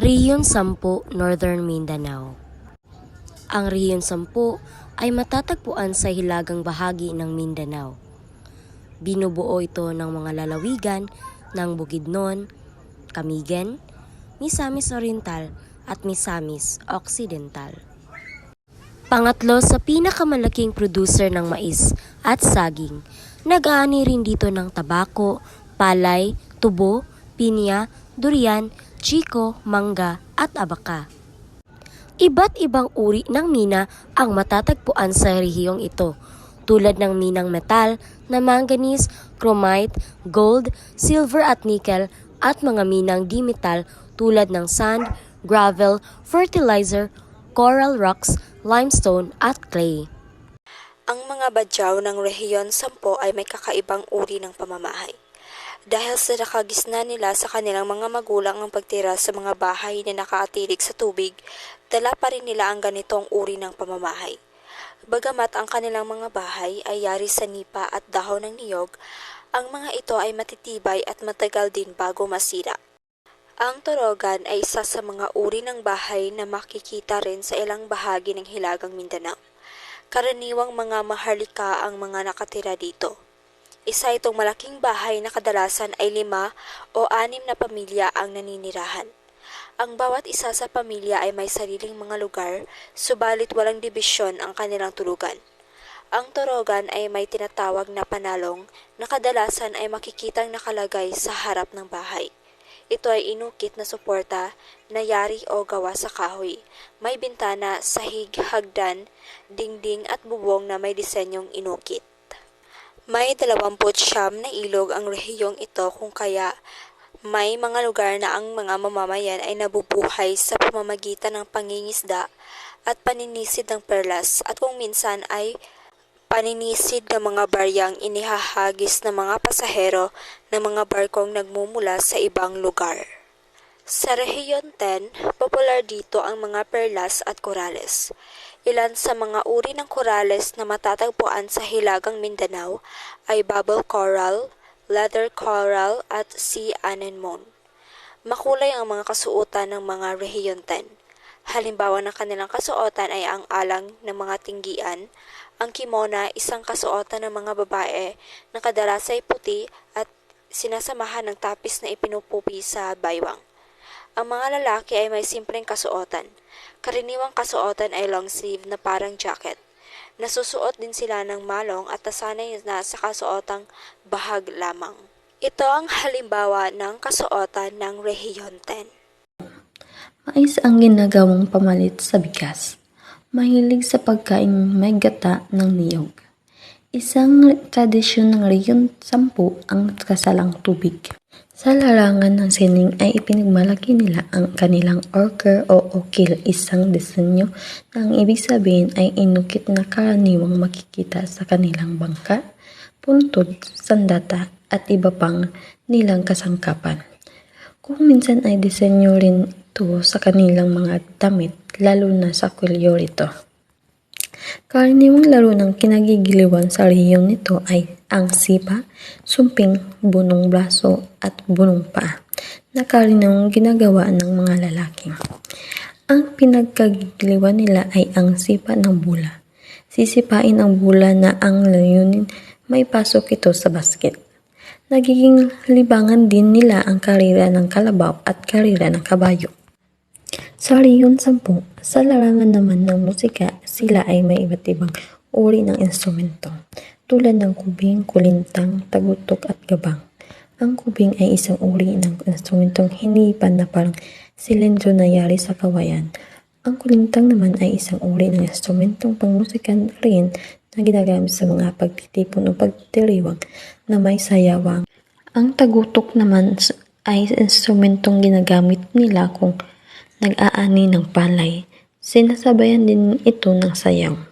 Rehiyon 10, Northern Mindanao. Ang Rehiyon 10 ay matatagpuan sa hilagang bahagi ng Mindanao. Binubuo ito ng mga lalawigan ng Bukidnon, Camigen, Misamis Oriental at Misamis Occidental. Pangatlo sa pinakamalaking producer ng mais at saging. Nag-aani rin dito ng tabako, palay, tubo, pinya, durian, chiko, mangga at abaka. Iba't ibang uri ng mina ang matatagpuan sa rehiyong ito, tulad ng minang metal na manganese, chromite, gold, silver at nickel at mga minang di-metal tulad ng sand, gravel, fertilizer, coral rocks, limestone at clay. Ang mga badyaw ng rehiyon 10 ay may kakaibang uri ng pamamahay. Dahil sa nakagisna nila sa kanilang mga magulang ang pagtira sa mga bahay na nakaatilig sa tubig, dala pa rin nila ang ganitong uri ng pamamahay. Bagamat ang kanilang mga bahay ay yari sa nipa at dahon ng niyog, ang mga ito ay matitibay at matagal din bago masira. Ang torogan ay isa sa mga uri ng bahay na makikita rin sa ilang bahagi ng Hilagang Mindanao. Karaniwang mga maharlika ang mga nakatira dito. Isa itong malaking bahay na kadalasan ay lima o anim na pamilya ang naninirahan. Ang bawat isa sa pamilya ay may sariling mga lugar, subalit walang dibisyon ang kanilang tulugan. Ang torogan ay may tinatawag na panalong na kadalasan ay makikitang nakalagay sa harap ng bahay. Ito ay inukit na suporta na yari o gawa sa kahoy. May bintana, sahig, hagdan, dingding at bubong na may disenyong inukit. May 29 na ilog ang rehiyong ito kung kaya may mga lugar na ang mga mamamayan ay nabubuhay sa pamamagitan ng pangingisda at paninisid ng perlas at kung minsan ay paninisid ng mga baryang inihahagis ng mga pasahero ng mga barkong nagmumula sa ibang lugar. Sa Rehiyon 10, popular dito ang mga perlas at korales. Ilan sa mga uri ng korales na matatagpuan sa Hilagang Mindanao ay bubble coral, leather coral at sea anemone. Makulay ang mga kasuotan ng mga Rehiyon 10. Halimbawa ng kanilang kasuotan ay ang alang ng mga tinggian, ang kimona isang kasuotan ng mga babae na kadalas ay puti at sinasamahan ng tapis na ipinupupi sa baywang. Ang mga lalaki ay may simpleng kasuotan. Karaniwang kasuotan ay long sleeve na parang jacket. Nasusuot din sila ng malong at nasanay na sa kasuotang bahag lamang. Ito ang halimbawa ng kasuotan ng Rehiyon 10. Mais ang ginagawang pamalit sa bigas. Mahilig sa pagkain may gata ng niyog. Isang tradisyon ng Rehiyon 10 ang kasalang tubig. Sa larangan ng sining ay ipinagmalaki nila ang kanilang orker o okil, isang disenyo na ang ibig sabihin ay inukit na karaniwang makikita sa kanilang bangka, puntod, sandata at iba pang nilang kasangkapan. Kung minsan ay disenyo rin ito sa kanilang mga damit, lalo na sa kwelyo rito. Karaniwang laro ng kinagigiliwan sa rehiyong nito ay ang sipa, sumping, bunong braso at bunong paa na karaniwang ginagawa ng mga lalaki. Ang pinagkagiliwan nila ay ang sipa ng bula. Sisipain ang bula na ang layunin may pasok ito sa basket. Nagiging libangan din nila ang karera ng kalabaw at karera ng kabayo. Sa Riyon 10, sa larangan naman ng musika, sila ay may iba't ibang uri ng instrumento, tulad ng kubing, kulintang, tagutok at gabang. Ang kubing ay isang uri ng instrumentong hinipan na parang silindro na yari sa kawayan. Ang kulintang naman ay isang uri ng instrumentong pangmusika rin na ginagamit sa mga pagtitipon o pagtiriwang na may sayawang. Ang tagutok naman ay instrumentong ginagamit nila kung nag-aani ng palay. Sinasabayan din ito ng sayaw.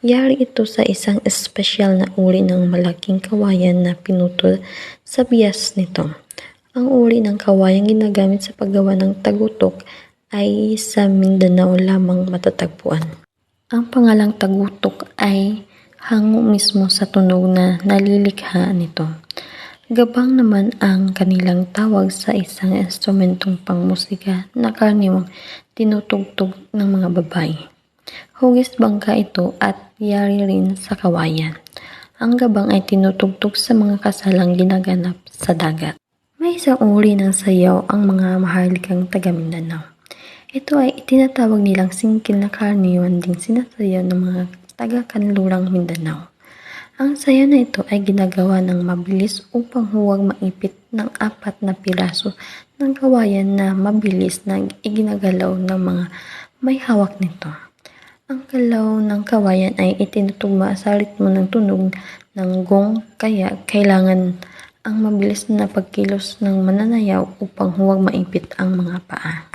Yari ito sa isang espesyal na uri ng malaking kawayan na pinutol sa bias nito. Ang uri ng kawayang ginagamit sa paggawa ng tagutok ay sa Mindanao lamang matatagpuan. Ang pangalang tagutok ay hango mismo sa tunog na nalilikha nito. Gabang naman ang kanilang tawag sa isang instrumentong pangmusika na karaniwang tinutugtog ng mga babae. Hugis bangka ito at yari rin sa kawayan. Ang gabang ay tinutugtog sa mga kasalang ginaganap sa dagat. May isang uri ng sayaw ang mga maharlikang taga Mindanao. Ito ay itinatawag nilang singkil na karaniwan ding sinasayaw ng mga taga Kanlurang Mindanao. Ang sayaw na ito ay ginagawa ng mabilis upang huwag maipit ng apat na piraso ng kawayan na mabilis na iginagalaw ng mga may hawak nito. Ang galaw ng kawayan ay itinutugma sa ritmo ng tunog ng gong kaya kailangan ang mabilis na pagkilos ng mananayaw upang huwag maipit ang mga paa.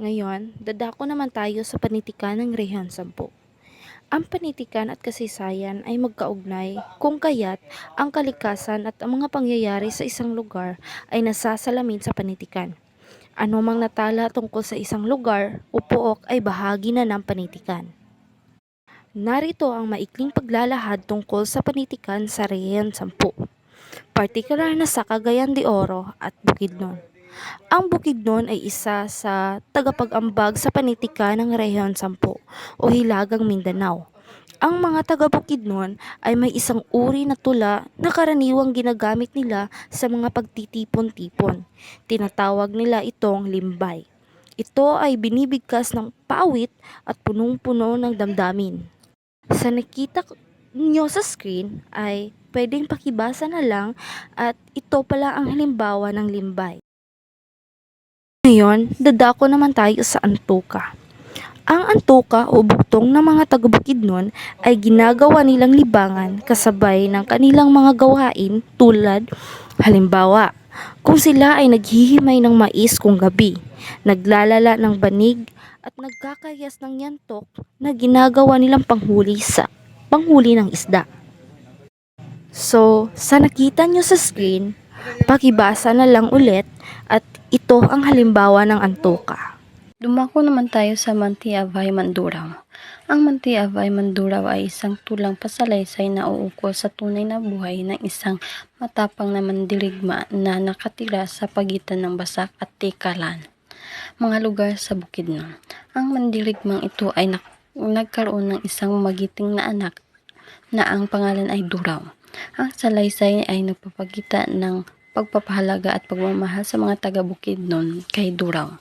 Ngayon, dadako naman tayo sa panitikan ng Rehiyon 10. Ang panitikan at kasaysayan ay magkaugnay kung kaya't ang kalikasan at ang mga pangyayari sa isang lugar ay nasasalamin sa panitikan. Ano mang natala tungkol sa isang lugar o pook ay bahagi na ng panitikan. Narito ang maikling paglalahad tungkol sa panitikan sa Rehiyon 10, partikular na sa Cagayan de Oro at Bukidnon. Ang Bukidnon ay isa sa tagapag-ambag sa panitika ng Rehiyon 10 o Hilagang Mindanao. Ang mga taga Bukidnon ay may isang uri na tula na karaniwang ginagamit nila sa mga pagtitipon-tipon. Tinatawag nila itong limbay. Ito ay binibigkas ng pawit at punong-puno ng damdamin. Sa nakita nyo sa screen ay pwedeng pakibasa na lang at ito pala ang halimbawa ng limbay. Ngayon, dadako naman tayo sa antuka. Ang antuka o buktong ng mga taga-Bukidnon ay ginagawa nilang libangan kasabay ng kanilang mga gawain tulad halimbawa, kung sila ay naghihimay ng mais kung gabi, naglalala ng banig at nagkakayas ng yantok na ginagawa nilang panghuli sa panghuli ng isda. So, sa nakita nyo sa screen, pakibasa na lang ulit at ito ang halimbawa ng antuka. Dumako naman tayo sa Mantiabay Mandurao. Ang Mantiabay Mandurao ay isang tulang pasalaysay na uukol sa tunay na buhay ng isang matapang na mandirigma na nakatira sa pagitan ng Basak at Tikalan, mga lugar sa Bukidnon. Ang mandirigmang ito ay nagkaroon ng isang magiting na anak na ang pangalan ay Duraw. Ang salaysay ay nagpapagita ng pagpapahalaga at pagmamahal sa mga taga Bukidnon kay Duraw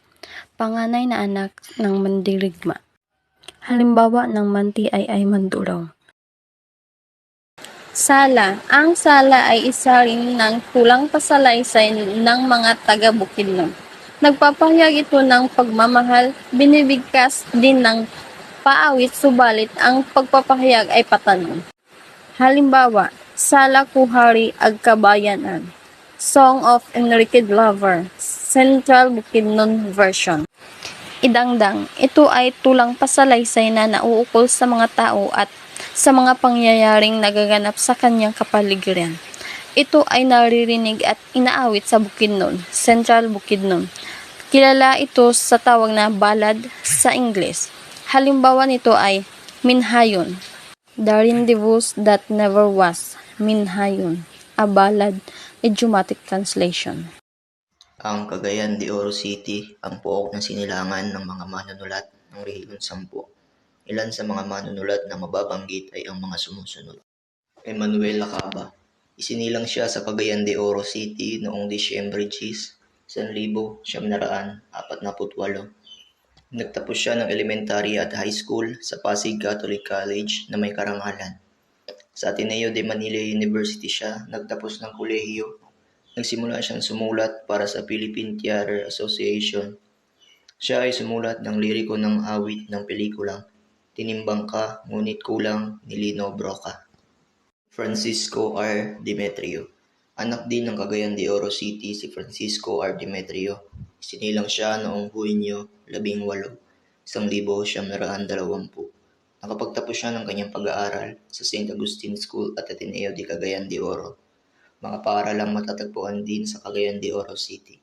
panganay na anak ng mandirigma. Halimbawa ng manti ay ay manduraw. Sala. Ang sala ay isa rin ng tulang pasalaysay ng mga taga Bukidnon. Nagpapahayag ito ng pagmamahal, binibigkas din ng paawit subalit ang pagpapahayag ay patanong. Halimbawa, Sala Kuhari Agkabayanan, Song of Enrique Lover, Central Bukidnon version. Idangdang, ito ay tulang pasalaysay na nauukol sa mga tao at sa mga pangyayaring nagaganap sa kanyang kapaligiran. Ito ay naririnig at inaawit sa Bukidnon, Central Bukidnon. Kilala ito sa tawag na ballad sa Ingles. Halimbawa nito ay Minhayon, The Rendezvous That Never Was, Minhayon, a ballad, idiomatic translation. Ang Cagayan de Oro City ang pook ng sinilangan ng mga manunulat ng Rehiyon 10. Ilan sa mga manunulat na mababanggit ay ang mga sumusunod. Emmanuel Lacaba. Isinilang siya sa Cagayan de Oro City noong Disyembre 10, 1948. Nagtapos siya ng elementary at high school sa Pasig Catholic College na may karangalan. Sa Ateneo de Manila University siya nagtapos ng kolehiyo nagsimula siyang sumulat para sa Philippine Theater Association. Siya ay sumulat ng liriko ng awit ng pelikulang Tinimbang Ka, Ngunit Kulang ni Lino Broca. Francisco R. Demetrio Anak din ng Cagayan de Oro City si Francisco R. Demetrio. Sinilang siya noong Hunyo 18, 1920. Nakapagtapos siya ng kanyang pag-aaral sa St. Agustin School at Ateneo de Cagayan de Oro mga paaralang matatagpuan din sa Cagayan de Oro City.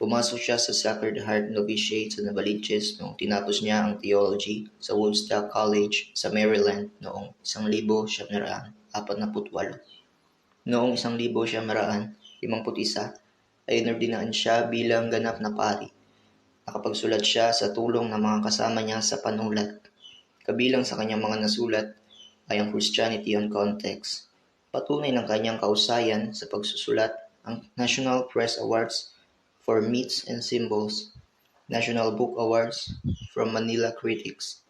Pumasok siya sa Sacred Heart Novitiate sa Navaliches noong tinapos niya ang theology sa Woodstock College sa Maryland noong 1948. Noong 1900, 51 ay inordinaan siya bilang ganap na pari. Nakapagsulat siya sa tulong ng mga kasama niya sa panulat. Kabilang sa kanyang mga nasulat ay ang Christianity on Context. Patunay ng kanyang kausayan sa pagsusulat ang National Press Awards for Myths and Symbols, National Book Awards from Manila Critics,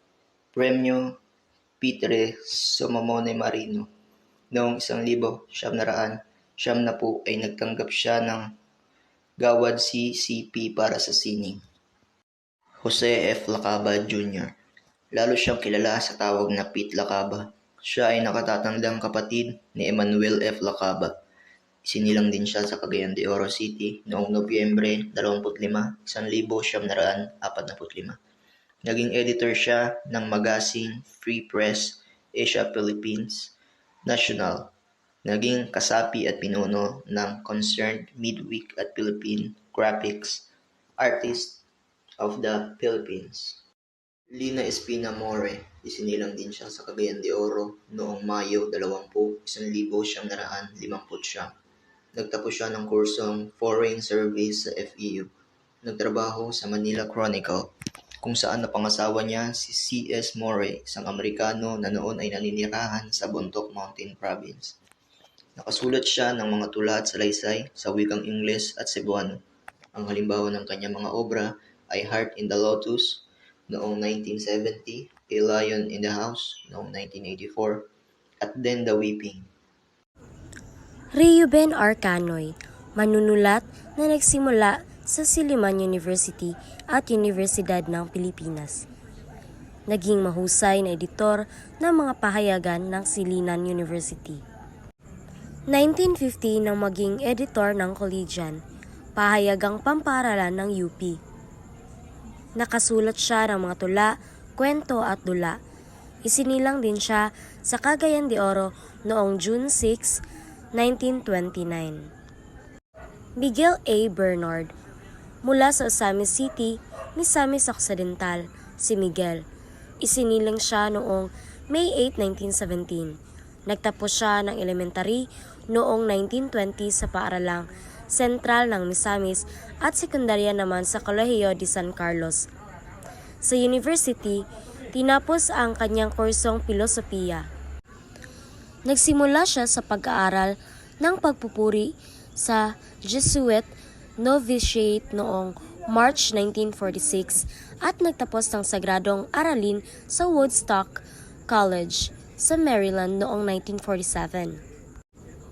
Premyo Petre Somamone Marino. Noong 1,900 siyam na po ay nagtanggap siya ng Gawad CCP para sa sining. Jose F. Lacaba Jr. Lalo siyang kilala sa tawag na Pete Lacaba. Siya ay nakatatandang kapatid ni Emmanuel F. Lacaba. Isinilang din siya sa Cagayan de Oro City noong Nobyembre 25, 1945. Naging editor siya ng magazine Free Press Asia Philippines National. Naging kasapi at pinuno ng Concerned Midweek at Philippine Graphics Artist of the Philippines. Lina Espina More, isinilang din siya sa Cagayan de Oro noong Mayo 20, 1950. Nagtapos siya ng kursong Foreign Service sa FEU. Nagtrabaho sa Manila Chronicle, kung saan napangasawa niya si C.S. More, isang Amerikano na noon ay naninirahan sa Bontoc Mountain Province. Nakasulat siya ng mga tula at salaysay sa wikang Ingles at Cebuano. Ang halimbawa ng kanyang mga obra ay Heart in the Lotus noong 1970, A Lion in the House noong 1984, at Then the Weeping. Reuben R. Canoy, manunulat na nagsimula sa Siliman University at Universidad ng Pilipinas. Naging mahusay na editor ng mga pahayagan ng Silinan University. 1950 nang maging editor ng Collegian, pahayagang pamparalan ng UP. Nakasulat siya ng mga tula, kwento at dula. Isinilang din siya sa Cagayan de Oro noong June 6, 1929. Miguel A. Bernard Mula sa Osamis City, Misamis Occidental, si Miguel. Isinilang siya noong May 8, 1917. Nagtapos siya ng elementary noong 1920 sa paaralang sentral ng Misamis at sekundarya naman sa Colegio de San Carlos. Sa university, tinapos ang kanyang kursong filosofiya. Nagsimula siya sa pag-aaral ng pagpupuri sa Jesuit Novitiate noong March 1946 at nagtapos ng sagradong aralin sa Woodstock College sa Maryland noong 1947.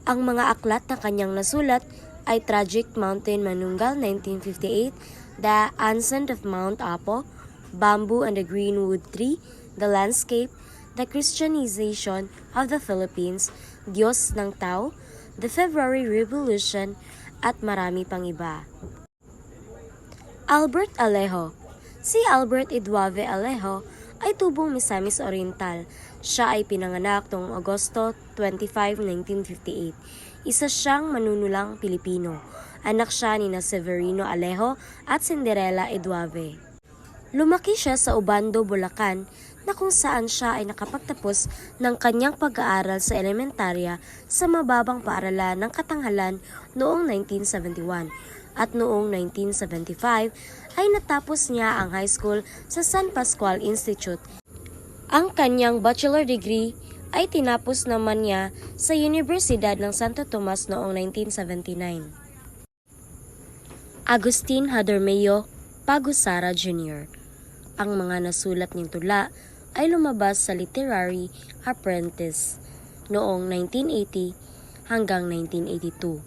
Ang mga aklat na kanyang nasulat ay Tragic Mountain Manungal 1958, The Ascent of Mount Apo, Bamboo and the Greenwood Tree, The Landscape, The Christianization of the Philippines, Diyos ng Tao, The February Revolution, at marami pang iba. Albert Alejo Si Albert Eduave Alejo ay tubong Misamis Oriental. Siya ay pinanganak noong Agosto 25, 1958. Isa siyang manunulang Pilipino. Anak siya ni na Severino Alejo at Cinderella Eduave. Lumaki siya sa Obando, Bulacan na kung saan siya ay nakapagtapos ng kanyang pag-aaral sa elementarya sa mababang paaralan ng Katanghalan noong 1971 at noong 1975 ay natapos niya ang high school sa San Pascual Institute. Ang kanyang bachelor degree ay tinapos naman niya sa Universidad ng Santo Tomas noong 1979. Agustin Hadermeo Pagusara Jr. Ang mga nasulat niyang tula ay lumabas sa Literary Apprentice noong 1980 hanggang 1982.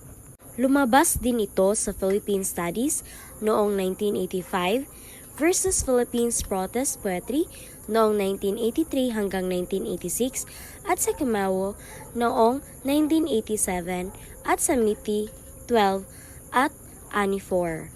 Lumabas din ito sa Philippine Studies noong 1985 versus Philippines Protest Poetry noong 1983 hanggang 1986 at sa Kamawo noong 1987 at sa MITI 12 at ANI 4.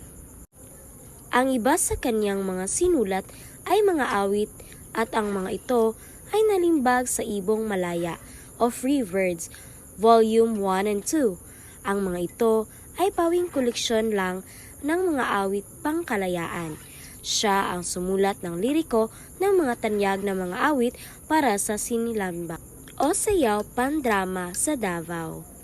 Ang iba sa kanyang mga sinulat ay mga awit at ang mga ito ay nalimbag sa Ibong Malaya o Free Words, Volume 1 and 2. Ang mga ito ay pawing koleksyon lang ng mga awit pangkalayaan. Siya ang sumulat ng liriko ng mga tanyag na mga awit para sa sinilambak o sayaw pandrama sa Davao.